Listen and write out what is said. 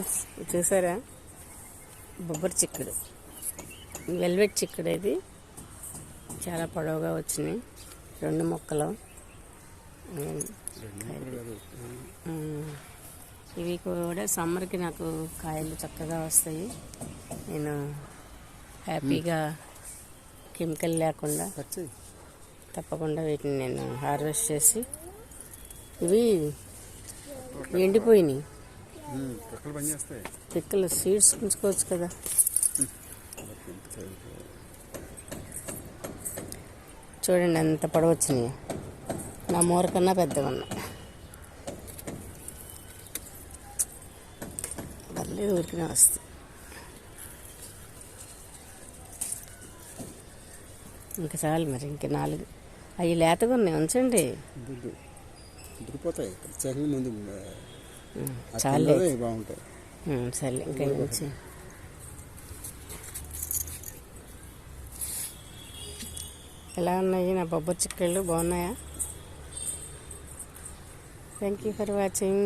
Friends చూసారా? బొబ్బరి చిక్కుడు. Velvet చిక్కుడు ఇది. చాలా పొడవుగా వచ్చినాయి. రెండు మొక్కలు. ఇవి కూడా సమ్మర్కి నాకు కాయలు చక్కగా వస్తాయి. నేను హ్యాపీగా కెమికల్ లేకుండా తప్పకుండా వీటిని నేను హార్వెస్ట్ చేసి ఇవి ఎండిపోయినాయి. ఎక్కడ పని చేస్తాయి పిక్కలు సీడ్స్ ఉంచుకోవచ్చు కదా. చూడండి ఎంత పొడవు వచ్చినాయి. నా మూర కన్నా పెద్దగా ఉన్నాయి. పర్లేదు ఊరికినే వస్తాయి. ఇంకా చాలు మరి ఇంక నాలుగు. అవి లేతగా ఉన్నాయి ఉంచండి. దుడ్డు దుడిపోతాయి ప్రత్యేకంగా ముందు చాలే బాగుంటాయి. సర్లే ఇంకా ఎలా ఉన్నాయి నా బొబ్బరి చిక్కళ్ళు? బాగున్నాయా? Thank you for watching